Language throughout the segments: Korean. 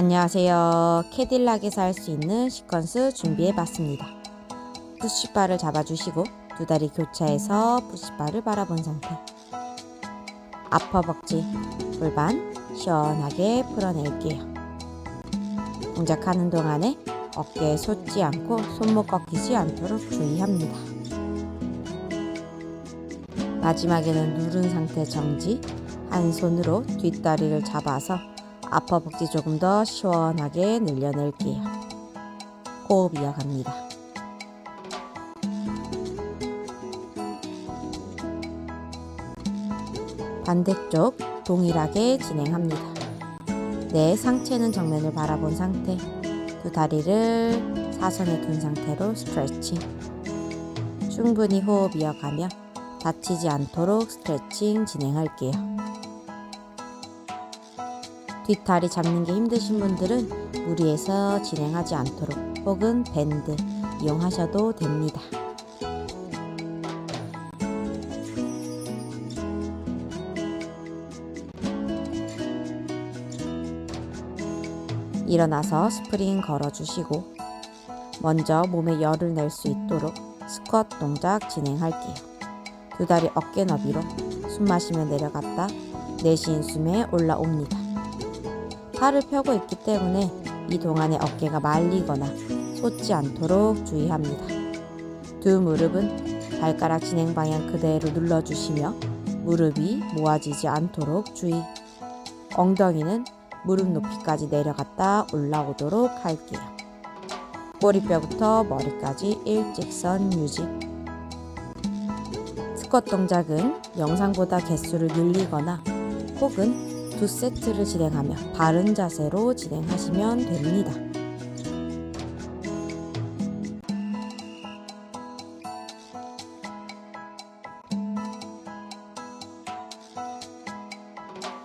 안녕하세요. 캐딜락에서 할 수 있는 시퀀스 준비해 봤습니다. 푸시바를 잡아주시고 두 다리 교차해서 푸시바를 바라본 상태. 아퍼벅지 골반 시원하게 풀어낼게요. 동작하는 동안에 어깨에 솟지 않고 손목 꺾이지 않도록 주의합니다. 마지막에는 누른 상태 정지, 한 손으로 뒷다리를 잡아서 아퍼벅지 조금 더 시원하게 늘려낼게요. 호흡 이어갑니다. 반대쪽 동일하게 진행합니다. 내 상체는 정면을 바라본 상태. 두 다리를 사선에 둔 상태로 스트레칭. 충분히 호흡 이어가며 다치지 않도록 스트레칭 진행할게요. 뒷다리 잡는 게 힘드신 분들은 무리해서 진행하지 않도록 혹은 밴드 이용하셔도 됩니다. 일어나서 스프링 걸어주시고 먼저 몸에 열을 낼 수 있도록 스쿼트 동작 진행할게요. 두 다리 어깨 너비로 숨 마시며 내려갔다 내쉬는 숨에 올라옵니다. 팔을 펴고 있기 때문에 이 동안에 어깨가 말리거나 솟지 않도록 주의합니다. 두 무릎은 발가락 진행 방향 그대로 눌러주시며 무릎이 모아지지 않도록 주의. 엉덩이는 무릎 높이까지 내려갔다 올라오도록 할게요. 꼬리뼈부터 머리까지 일직선 유지. 스쿼트 동작은 영상보다 개수를 늘리거나 혹은 두 세트를 진행하며 바른 자세로 진행하시면 됩니다.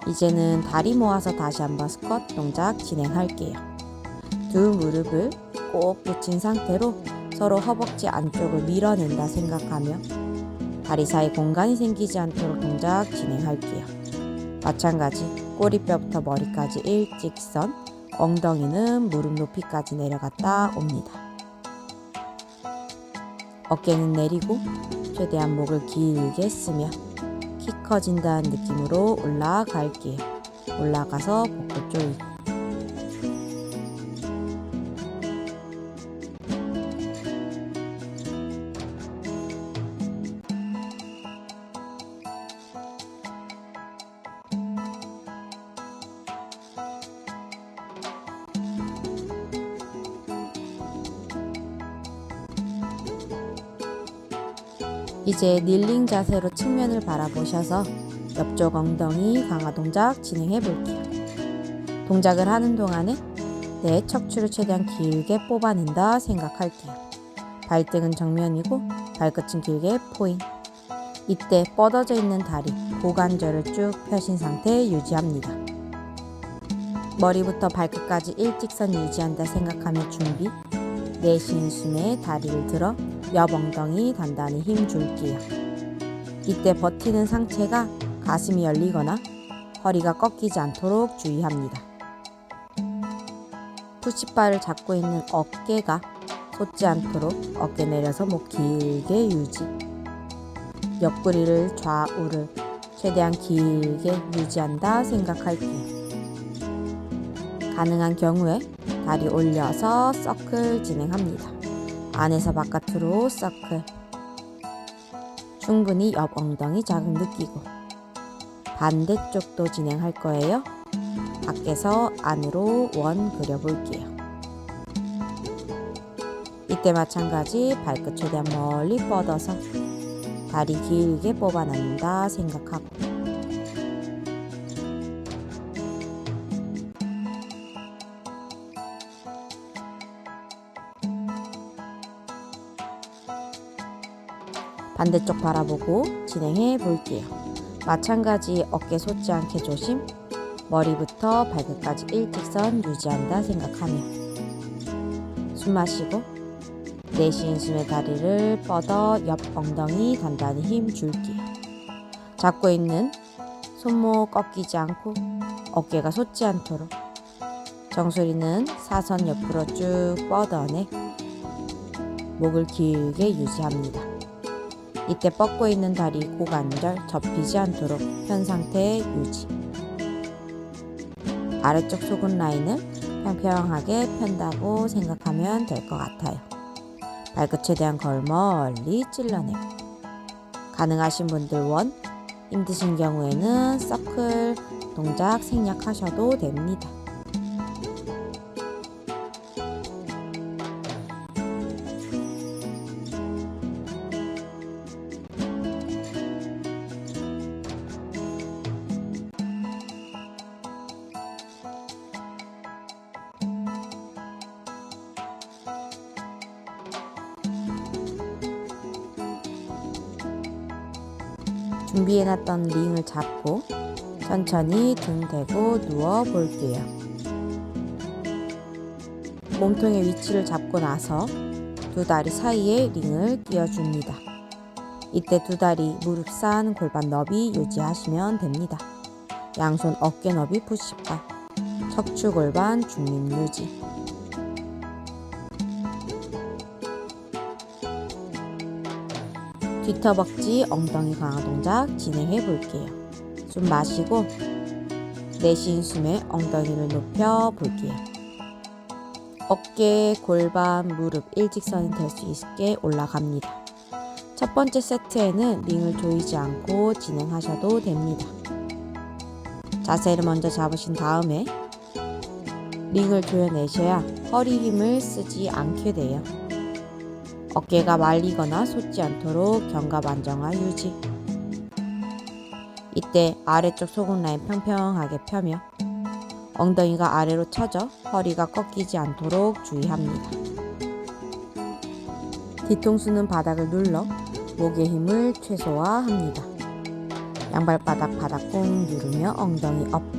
이제는 다리 모아서 다시 한번 스쿼트 동작 진행할게요. 두 무릎을 꼭 붙인 상태로 서로 허벅지 안쪽을 밀어낸다 생각하며 다리 사이 공간이 생기지 않도록 동작 진행할게요. 마찬가지 꼬리뼈부터 머리까지 일직선, 엉덩이는 무릎 높이까지 내려갔다 옵니다. 어깨는 내리고 최대한 목을 길게 쓰며 키 커진다는 느낌으로 올라갈게요. 올라가서 복부 조이고 이제 닐링 자세로 측면을 바라보셔서 옆쪽 엉덩이 강화 동작 진행해 볼게요. 동작을 하는 동안에 내 척추를 최대한 길게 뽑아낸다 생각할게요. 발등은 정면이고 발끝은 길게 포인. 이때 뻗어져 있는 다리, 고관절을 쭉 펴신 상태 유지합니다. 머리부터 발끝까지 일직선 유지한다 생각하며 준비. 내쉬는 숨에 다리를 들어 옆 엉덩이 단단히 힘 줄게요. 이때 버티는 상체가 가슴이 열리거나 허리가 꺾이지 않도록 주의합니다. 푸시바를 잡고 있는 어깨가 솟지 않도록 어깨 내려서 목 길게 유지. 옆구리를 좌우를 최대한 길게 유지한다 생각할게요. 가능한 경우에 다리 올려서 서클 진행합니다. 안에서 바깥으로 서클. 충분히 옆 엉덩이 자극 느끼고 반대쪽도 진행할 거예요. 밖에서 안으로 원 그려볼게요. 이때 마찬가지 발끝 최대한 멀리 뻗어서 다리 길게 뽑아낸다 생각하고 반대쪽 바라보고 진행해 볼게요. 마찬가지 어깨 솟지 않게 조심. 머리부터 발끝까지 일직선 유지한다 생각하며 숨 마시고 내쉬는 숨에 다리를 뻗어 옆 엉덩이 단단히 힘 줄게요. 잡고 있는 손목 꺾이지 않고 어깨가 솟지 않도록 정수리는 사선 옆으로 쭉 뻗어내 목을 길게 유지합니다. 이때 뻗고 있는 다리 고관절 접히지 않도록 편 상태의 유지. 아래쪽 속은 라인을 평평하게 편다고 생각하면 될 것 같아요. 발끝에 대한 걸 멀리 찔러내고 가능하신 분들 원, 힘드신 경우에는 서클 동작 생략하셔도 됩니다. 준비해놨던 링을 잡고 천천히 등 대고 누워 볼게요. 몸통의 위치를 잡고 나서 두 다리 사이에 링을 끼워줍니다. 이때 두 다리 무릎 산 골반 너비 유지하시면 됩니다. 양손 어깨 너비 푸시바 척추 골반 중립 유지 뒤터벅지 엉덩이 강화 동작 진행해 볼게요. 숨 마시고 내쉬는 숨에 엉덩이를 높여 볼게요. 어깨, 골반, 무릎 일직선이 될 수 있게 올라갑니다. 첫 번째 세트에는 링을 조이지 않고 진행하셔도 됩니다. 자세를 먼저 잡으신 다음에 링을 조여내셔야 허리 힘을 쓰지 않게 돼요. 어깨가 말리거나 솟지 않도록 견갑 안정화 유지. 이때 아래쪽 소근 라인 평평하게 펴며 엉덩이가 아래로 쳐져 허리가 꺾이지 않도록 주의합니다. 뒤통수는 바닥을 눌러 목의 힘을 최소화합니다. 양발바닥 바닥 꾹 누르며 엉덩이 업.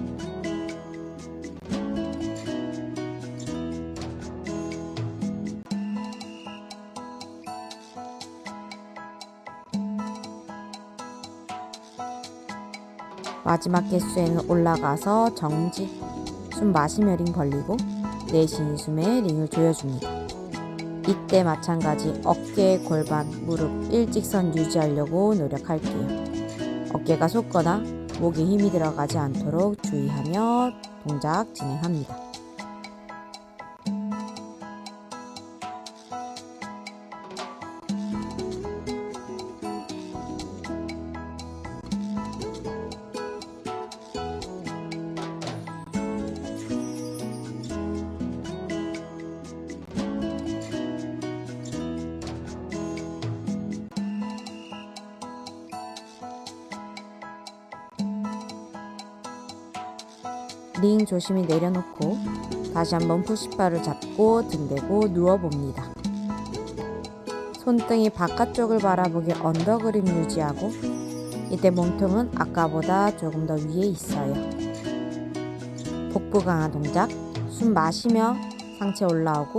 마지막 개수에는 올라가서 정지. 숨 마시며 링 벌리고 내쉬는 숨에 링을 조여줍니다. 이때 마찬가지 어깨, 골반, 무릎 일직선 유지하려고 노력할게요. 어깨가 솟거나 목에 힘이 들어가지 않도록 주의하며 동작 진행합니다. 링 조심히 내려놓고 다시 한번 푸시바를 잡고 등 대고 누워봅니다. 손등이 바깥쪽을 바라보게 언더 그립 유지하고 이때 몸통은 아까보다 조금 더 위에 있어요. 복부 강화 동작 숨 마시며 상체 올라오고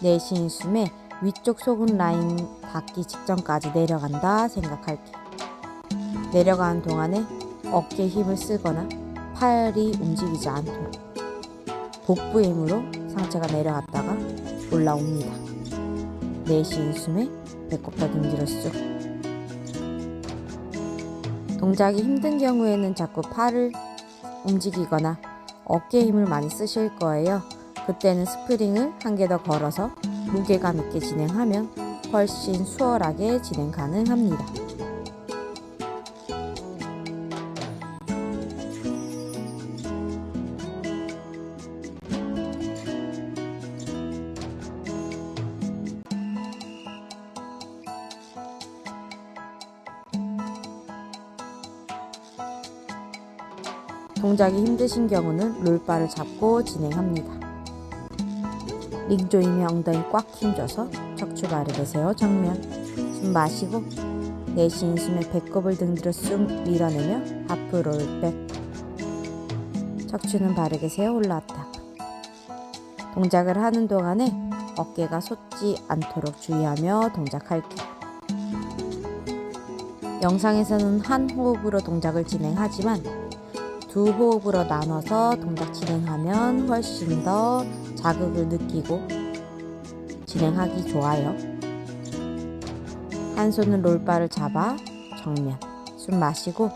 내쉬는 숨에 위쪽 속은 라인 닿기 직전까지 내려간다 생각할게. 내려가는 동안에 어깨 힘을 쓰거나 팔이 움직이지 않도록 복부 힘으로 상체가 내려갔다가 올라옵니다. 내쉬는 숨에 배꼽과 등 뒤로 쑥 동작이 힘든 경우에는 자꾸 팔을 움직이거나 어깨 힘을 많이 쓰실 거예요. 그때는 스프링을 한 개 더 걸어서 무게감 있게 진행하면 훨씬 수월하게 진행 가능합니다. 동작이 힘드신 경우는 롤바를 잡고 진행합니다. 링 조이며 엉덩이 꽉 힘줘서 척추 바르게 세워 정면. 숨 마시고 내쉬는 숨에 배꼽을 등 뒤로 쑥 밀어내며 앞으로 롤백. 척추는 바르게 세워 올라왔다. 동작을 하는 동안에 어깨가 솟지 않도록 주의하며 동작할게 영상에서는 한 호흡으로 동작을 진행하지만 두 호흡으로 나눠서 동작 진행하면 훨씬 더 자극을 느끼고 진행하기 좋아요. 한 손은 롤바를 잡아 정면 숨 마시고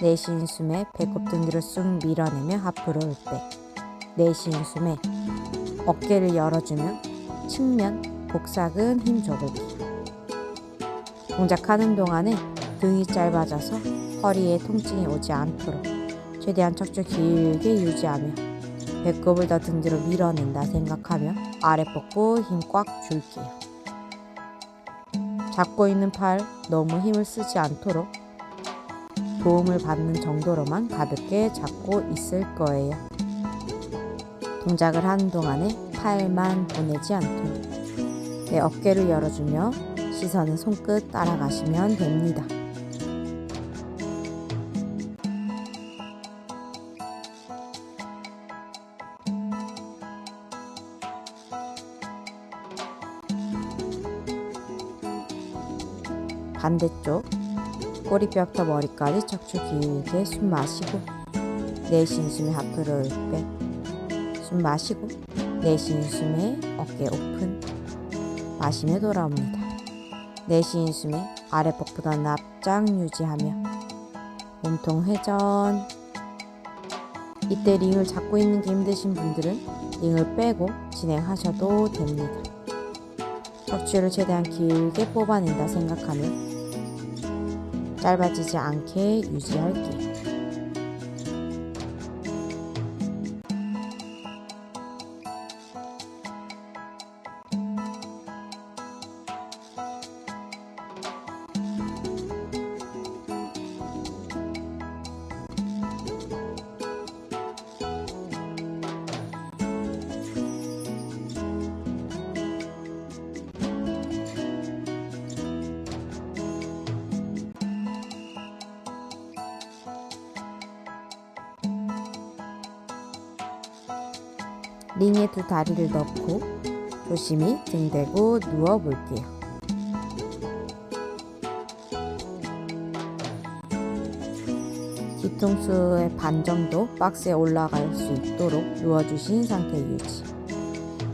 내쉬는 숨에 배꼽 등 뒤로 쑥 밀어내며 앞으로 올백 내쉬는 숨에 어깨를 열어주며 측면 복사근 힘 줘보기 동작하는 동안에 등이 짧아져서 허리에 통증이 오지 않도록 최대한 척추 길게 유지하며 배꼽을 더 등 뒤로 밀어낸다 생각하며 아랫복부 힘꽉 줄게요. 잡고 있는 팔 너무 힘을 쓰지 않도록 도움을 받는 정도로만 가볍게 잡고 있을 거예요. 동작을 하는 동안에 팔만 보내지 않도록 내 어깨를 열어주며 시선은 손끝 따라가시면 됩니다. 반대쪽 꼬리뼈부터 머리까지 척추 길게 숨 마시고 내쉬는 숨에 앞으로 빼숨 마시고 내쉬는 숨에 어깨 오픈 마시며 돌아옵니다. 내쉬는 숨에 아랫복보다 납작 유지하며 몸통 회전 이때 링을 잡고 있는 게 힘드신 분들은 링을 빼고 진행하셔도 됩니다. 척추를 최대한 길게 뽑아낸다 생각하며 짧아지지 않게 유지할게요. 링에 두 다리를 넣고 조심히 등 대고 누워 볼게요. 뒤통수의 반 정도 박스에 올라갈 수 있도록 누워주신 상태 유지.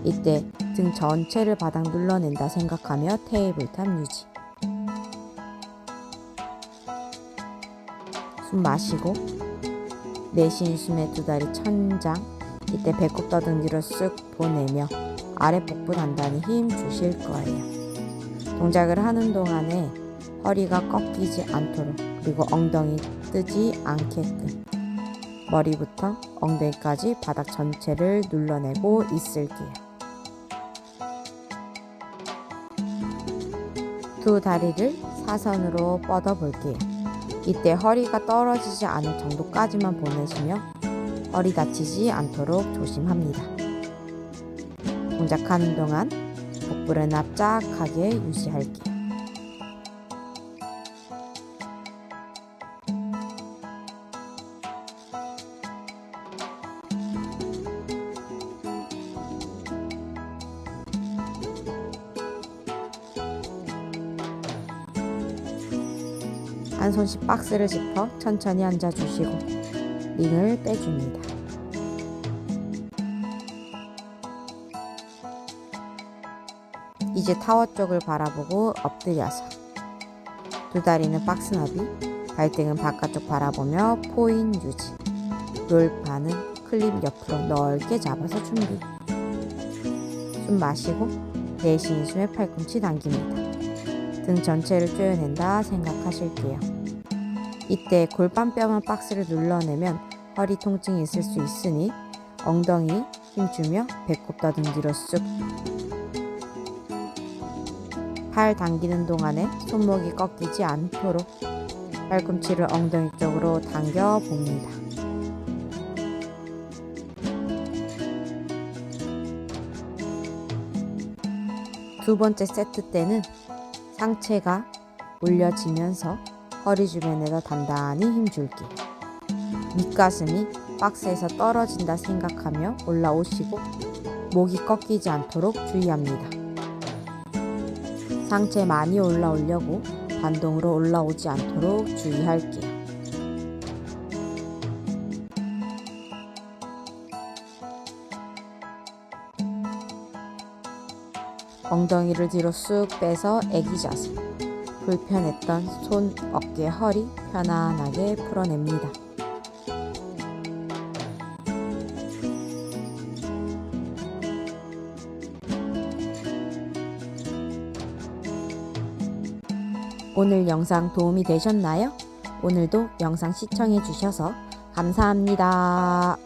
이때 등 전체를 바닥 눌러낸다 생각하며 테이블 탑 유지. 숨 마시고 내쉬는 숨에 두 다리 천장 이때 배꼽 더등 뒤로 쓱 보내며 아랫복부 단단히 힘 주실 거예요. 동작을 하는 동안에 허리가 꺾이지 않도록 그리고 엉덩이 뜨지 않게끔 머리부터 엉덩이까지 바닥 전체를 눌러내고 있을게요. 두 다리를 사선으로 뻗어 볼게요. 이때 허리가 떨어지지 않을 정도까지만 보내시며 허리 다치지 않도록 조심합니다. 동작하는 동안 복부를 납작하게 유지할게요. 한 손씩 박스를 짚어 천천히 앉아주시고 링을 빼줍니다. 이제 타워 쪽을 바라보고 엎드려서 두 다리는 박스 너비, 발등은 바깥쪽 바라보며 포인 유지. 롤파는 클립 옆으로 넓게 잡아서 준비. 숨 마시고 내쉬는 숨에 팔꿈치 당깁니다. 등 전체를 조여낸다 생각하실게요. 이때 골반뼈만 박스를 눌러내면 허리 통증이 있을 수 있으니 엉덩이 힘주며 배꼽 뒤로 쑥. 팔 당기는 동안에 손목이 꺾이지 않도록 팔꿈치를 엉덩이 쪽으로 당겨 봅니다. 두 번째 세트 때는 상체가 올려지면서 허리 주변에다 단단히 힘줄기. 밑가슴이 박스에서 떨어진다 생각하며 올라오시고 목이 꺾이지 않도록 주의합니다. 상체 많이 올라오려고 반동으로 올라오지 않도록 주의할게요. 엉덩이를 뒤로 쑥 빼서 애기 자세. 불편했던 손, 어깨, 허리 편안하게 풀어냅니다. 오늘 영상 도움이 되셨나요? 오늘도 영상 시청해 주셔서 감사합니다.